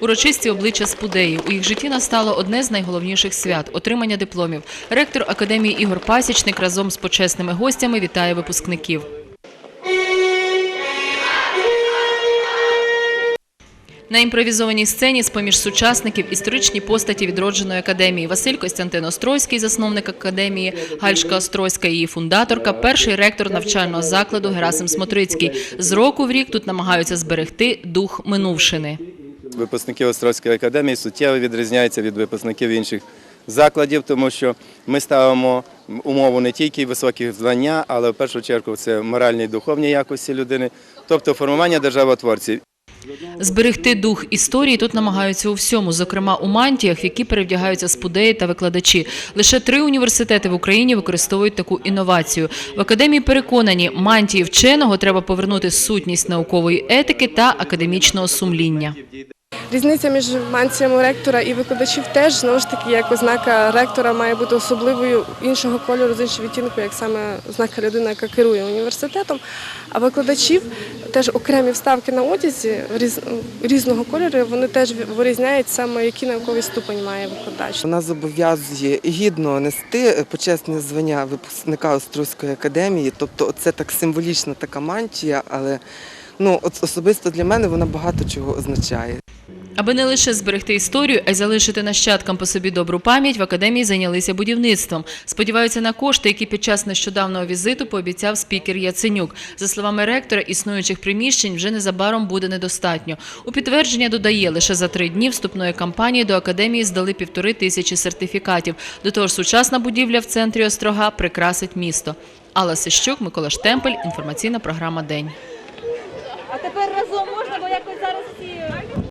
Урочисті обличчя спудеї. У їх житті настало одне з найголовніших свят – отримання дипломів. Ректор Академії Ігор Пасічник разом з почесними гостями вітає випускників. На імпровізованій сцені з-поміж сучасників історичні постаті відродженої академії. Василь Костянтин Остройський, засновник академії, Гальшка Остройська, її фундаторка, перший ректор навчального закладу Герасим Смотрицький. З року в рік тут намагаються зберегти дух минувшини. Випускники Острозької академії суттєво відрізняються від випускників інших закладів, тому що ми ставимо умову не тільки високих знання, але в першу чергу це моральні і духовні якості людини, тобто формування державотворців. Зберегти дух історії тут намагаються у всьому, зокрема у мантіях, які перевдягаються спудеї та викладачі. Лише три університети в Україні використовують таку інновацію. В академії переконані, мантії вченого треба повернути сутність наукової етики та академічного сумління. Різниця між мантіями ректора і викладачів теж знову ж таки як ознака ректора має бути особливою іншого кольору, з іншого відтінку, як саме ознака людини, яка керує університетом. А викладачів теж окремі вставки на одязі різного кольору, вони теж вирізняють саме, який науковий ступень має викладач. Вона зобов'язує гідно нести почесне звання випускника Острозької академії. Тобто, це так символічна така мантія, але ну особисто для мене вона багато чого означає. Аби не лише зберегти історію, а й залишити нащадкам по собі добру пам'ять, в академії зайнялися будівництвом. Сподіваються на кошти, які під час нещодавнього візиту пообіцяв спікер Яценюк. За словами ректора, існуючих приміщень вже незабаром буде недостатньо. У підтвердження додає, лише за три дні вступної кампанії до академії здали півтори тисячі сертифікатів. До того ж, сучасна будівля в центрі Острога прикрасить місто. Алла Сищук, Микола Штемпель, інформаційна програма День. А тепер разом можна, бо якось зараз всі